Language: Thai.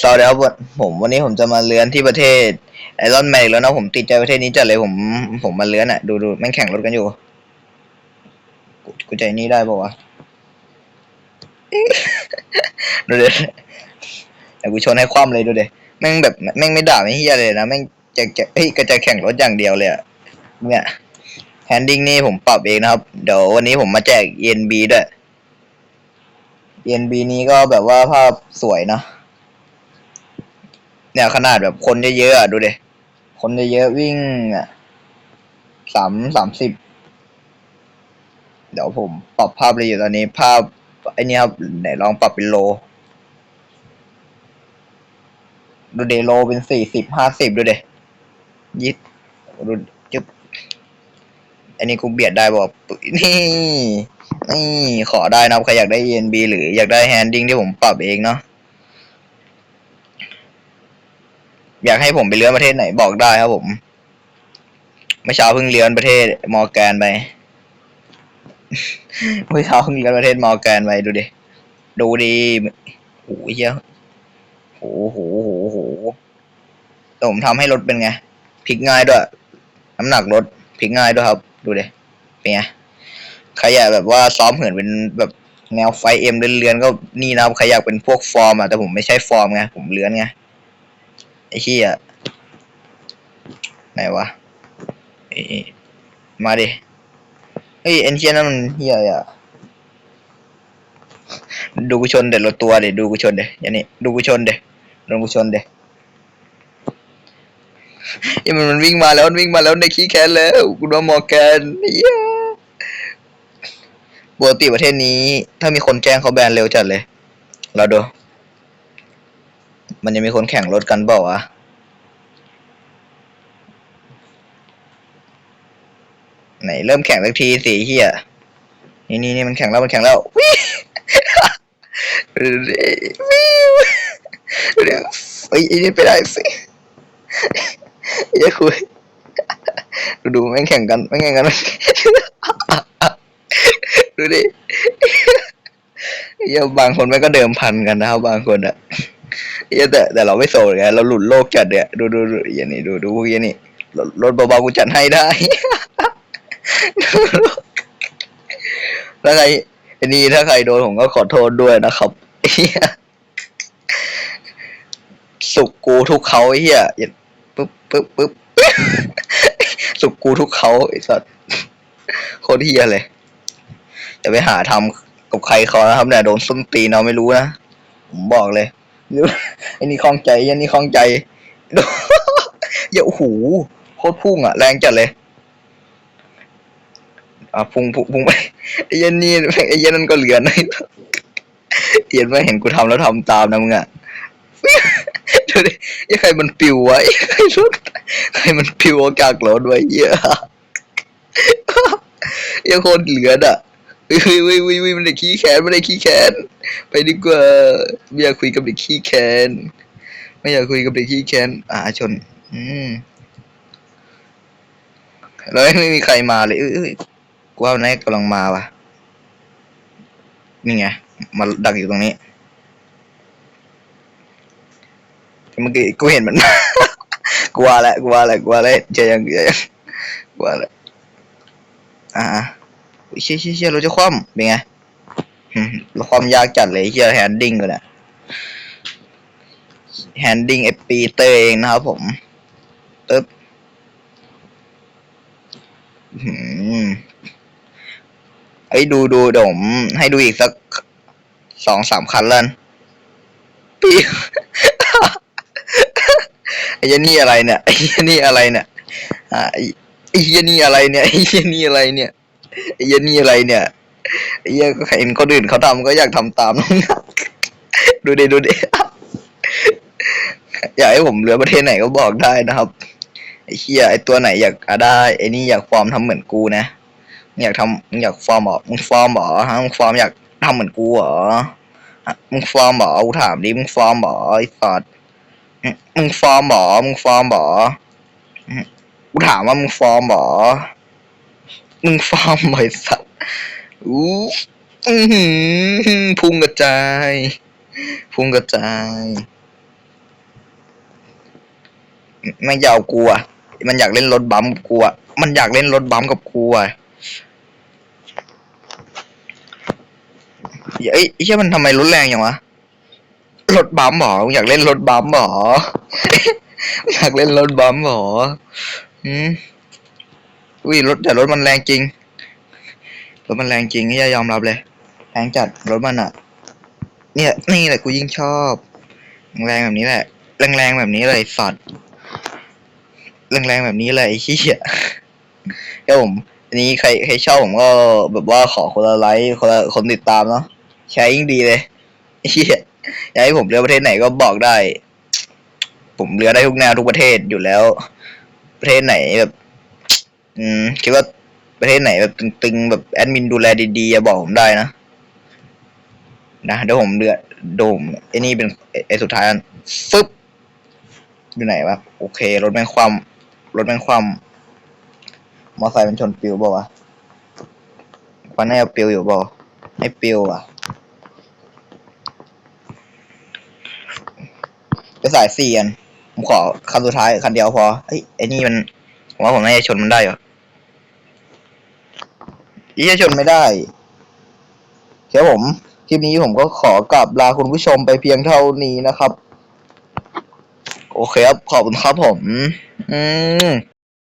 สวัสดีครับผมวันนี้ผมจะมาเลื้อนที่ประเทศไอรอนแมนแล้วนะผมติดใจประเทศนี้จัดเลยผมผมมาเลื้อนอะ ดูดูแม่งแข่งรถกันอยู่ กูกูใจนี่ได้ปะวะดูเด็ดแต่กูชนให้คว่ำเลยดูเด็แม่งแบบแม่งไม่ด่าไม่เฮียเลยนะแม่งจะจะเฮ้ยก็จะแข่งรถอย่างเดียวเลยอะเนี่ยแฮนดิ้งนี่ผมปรับเองนะครับ เดี๋ยววันนี้ผมมาแจก ENB ด้วย ENB นี้ก็แบบว่าภาพสวยนะ เนี่ยขนาดแบบคนเยอะๆอะดูดิคนเยอะๆวิ่งอะสามสามสิบเดี๋ยวผมปรับภาพเลยอยู่ตอนนี้ภาพไอ้นี่ครับไหนลองปรับเป็นโล ดูเดโลเป็นสี่สิบห้าสิบดูเดยิดดูจึ๊บอันนี้กูเบียดได้บอกนี่นี่ขอได้นะครับใครอยากได้ ENB หรืออยากได้แฮนดิ้งที่ผมปรับเองเนาะ อยากให้ผมไปเลื้อนประเทศไหนบอกได้ครับผมเมื่อเช้าเพิ่งเลื้อนประเทศมอร์แกนไปเมื่อเช้าเพิ่งเลื้อนประเทศมอร์แกนไปดูดิดูดีโอ้ยเหี้ยโหโหโหโหแต่ผมทำให้รถเป็นไงพลิกง่ายด้วยน้ำหนักรถพลิกง่ายด้วยครับ ดูดิเป็นไงใครอยากแบบว่าซ้อมเหินเป็นแบบแนวไฟเอ็มเลื้อนๆก็นี่นะครับใครอยากเป็นพวกฟอร์มอะแต่ผมไม่ใช่ฟอร์มไงผมเลื้อนไง ไอ้เหี้ยไหนวะเอ้มาดิเฮ้ยเอ็นเชียนั่นมันเหี้ยอะดูกูชนเด็ดรถตัวเด็ดดูกูชนเด็ดอย่างนี้ดูกูชนเด็ดดูกูชนเด็ดไอ้มันมันวิ่งมาแล้ววิ่งมาแล้วในขี้แค้นแล้วกูโดนมอแกนเหี้ยปกติประเทศนี้ ถ้ามีคนแจ้งเขาแบนเร็วจัดเลย เราดู มันจะมีคนแข่งรถกันเปล่าวะไหนเริ่มแข่งสักทีสิเฮียนี่นี่นี่มันแข่งแล้วมันแข่งแล้ววิวิวเดี๋ยวไอ้ยไอ้นี่ไปได้สิไอ้คุยดูดูแม่งแข่งกันแม่งแข่งกันดูดิเหี้ยบางคนแม่งก็เดิมพันกันนะครับบางคนอะ แต่แต่เราไม่โสดไงเราหลุดโลกจัดเนี่ยดูดูดูอย่างนี้ดูดูพวกนี้นี่รถเบาๆกูจัดให้ได้ถ้าใครอันนี้ถ้าใครโดนผมก็ขอโทษด้วยนะครับเฮียสุกกูทุกเขาเฮียปึ๊บปึ๊บปึ๊บสุกกูทุกเขาไอ้สัสโคตรเฮียเลยอย่าไปหาทำกับใครเขานะครับเนี่ยโดนส้นตีนเราไม่รู้นะ ผมบอกเลย หรือไอ้นี่คลองใจไอ้นี่คลองใจอย่าโอ้โหโคตรพุ่งอะ แรงจัดเลย อะพุ่งพุ่งพุ่งไปไอ้ยันนี่ไอ้ยันนั่นก็เหลือนะเหี้ย็นไม่เห็นกูทำแล้วทำตามนะมึงอะดูดิไอ้ใครมันปิววะไอ้ใครรถใครมันปิวออกจากรถไว้เหี้ยไอ้โคตรเหลืออะ เฮ้ยเฮ้ยเฮ้ยเฮ้ยมันได้ขี้แขนมันได้ขี้แขนไปดีกว่าไม่อยากคุยกับเด็กขี้แค้นไม่อยากคุยกับเด็กขี้แค้นอาชน อืมแล้วไม่มีใครมาเลยเอ้ยเอ้ยกูว่าแน่กำลังมาว่ะนี่ไงมาดักอยู่ตรงนี้เมื่อกี้กูเห็นมันกูว่าแล้วกูว่าแล้วกูว่าแล้วเจอยังเจอยังกูว่าแล้วอ่า เชี่ยเชี่ยเชี่ยเราจะคว่ำเป็นไงอืมแล้วความยากจัดเลยเฮียแฮนดิ้งกันอะแฮนดิ้งไอปีเตอร์เองนะครับผมปึ๊บอืมไอ้ดูดูเดี๋ยวผมให้ดูอีกสักสองสามคันแล้วปีไอ้ยนี่อะไรเนี่ยไอ้ยนี่อะไรเนี่ยอ่าไอ้ยนี่อะไรเนี่ยไอ้ยนี่อะไรเนี่ย ไอ้เหี้ยนี่อะไรเนี่ยไอ้เหี้ยก็เห็นคนอื่นเขาทำก็อยากทำตามดูดิดูดิอยากให้ผมเลือประเทศไหนก็บอกได้นะครับไอ้เหี้ยไอ้ตัวไหนอยากอะได้ไอ้นี่อยากฟอร์มทำเหมือนกูนะอยากทำมึงอยากฟอร์มเหรอมึงฟอร์มเหรอฮะมึงฟอร์มอยากทำเหมือนกูเหรอมึงฟอร์มเหรอกูถามดิมึงฟอร์มเหรอไอ้สัตว์มึงฟอร์มเหรอมึงฟอร์มเหรอกูถามว่ามึงฟอร์มเหรอ มึงฟอร์มหรอไอ้สัตว์อู้อื้อหือพุ่งกระจาย พุ่งกระจายม่จะเอากูอะมันอยากเล่นรถบัมกับกูอะมันอยากเล่นรถบัมกับกูอะเอ้ยไอ้เชี่ยมันทำไมรุนแรงอย่างวะ รถบัมป์เหรอ อยากเล่นรถบัมป์เหรอ อยากเล่นรถบัมป์เหรออืม อุ้ยรถแต่รถมันแรงจริง รถมันแรงจริงนี่ยอมรับเลย แรงจัดรถมันอะ เนี่ย นี่แหละกูยิ่งชอบ แรงแบบนี้แหละ แรงๆแบบนี้เลยสัตว์แรงๆแบบนี้เลยไอ้เหี้ยเดี๋ยวผมอันนี้ใครใครชอบผมก็แบบว่าขอคนละไลค์คนละคนติดตามเนาะใช้ยิ่งดีเลยไอ้เหี้ยอยากให้ผมเลือกประเทศไหนก็บอกได้ ผมเลือกได้ทุกแนวทุกประเทศอยู่แล้ว ประเทศไหนแบบ อืมคิดว่าประเทศไหนแบบตึงๆแบบแอดมินดูแลดีๆอะบอกผมได้นะนะเดี๋ยวผมเลือกโดมไอ้นี่เป็นไอ้สุดท้ายฟึบอยู่ไหนวะโอเครถแม่งคว่ำรถแม่งคว่ำมอไซค์มันชนปิวเปล่าวันให้เอาปิวอยู่เปล่าไม่ปิวอะไปสายสี่กันผมขอคันสุดท้ายคันเดียวพอเฮ้ยไอ้นี่มันผมว่าผมน่าจะชนมันได้เหร ออีจะชนไม่ได้เดี๋ยวผม คลิปนี้ผมก็ขอกลับลาคุณผู้ชมไปเพียงเท่านี้นะครับ โอเคครับ ขอบคุณครับผม อืม